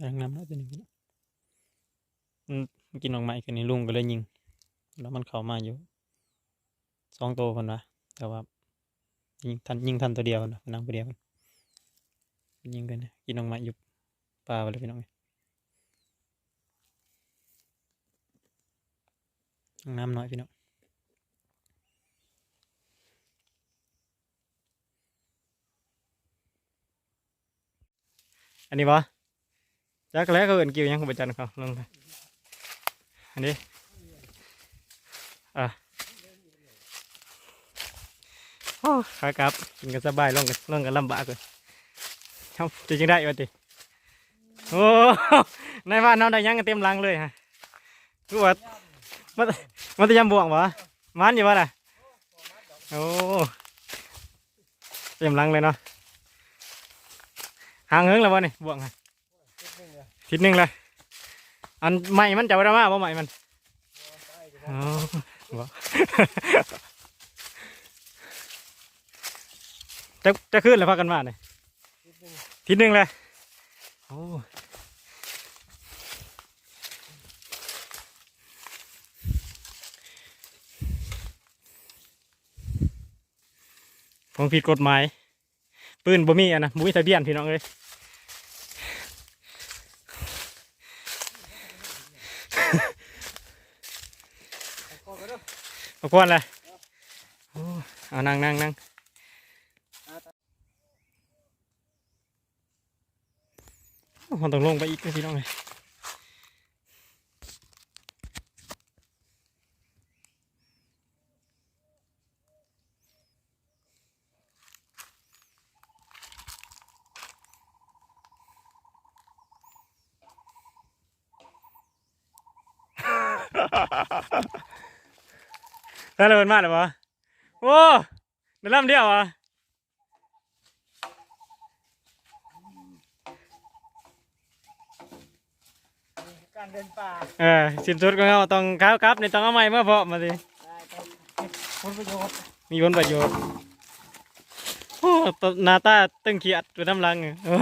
อยากนำแล้วตัวนี้มันกินออกมาอีกอันนี้ลุงก็เลยยิง แล้วมันเข้ามาอยู่สองตัวคนวะแต่ว่ายิงทันยิงทันตัวเดียวนะนั่งตัวเดียวยิงกันนะกินออกมาอยู่ปลาไปเลยพี่น้องน้ำน้อยพี่น้องอันนี้วะ จักแล้วก็เอินกิวยังของประจันเขาลงไปอันนี้อะโอ้ขากลับกินกันสบายลงกันลงกันลำบากเลยเอาจะยังได้วะติโอ้ในบ้านเราได้ยังกันเต็มรังเลยฮะรู้ว่ามันมันจะยำบวงวะมันอยู่วะน่ะโอ้เต็มรังเลยเนาะหางเฮิงแล้ววะนี่บวงฮะ ทิศหนึ่งเลย อันใหม่มันจะเอาได้มาบ่ใหม่มันอ๋อจะจะขึ้นเลยพากันมาเนี่ยทีหนึ่งเลยโอ้ผมผิดกฎหมายปืนบ่มีอะนะบ่มีทะเบียนพี่น้องเลย เอาก่อนเลยเอานั่งนั่งนั่งมันต้องลงไปอีกนะพี่น้องเลย ได้เลยมันมากเลยวะโอ้เดี๋ยวลำเดียวอะการเดินป่าเออสินสุดของเราต้องข้าวกลับในต้องเอาไม้มาเพาะมาสิได้ต้องเก็บผลประโยชน์มีผลประโยชน์โอ้ตหน้าตาตึงเขียดด้วยน้ำลังอะโอ้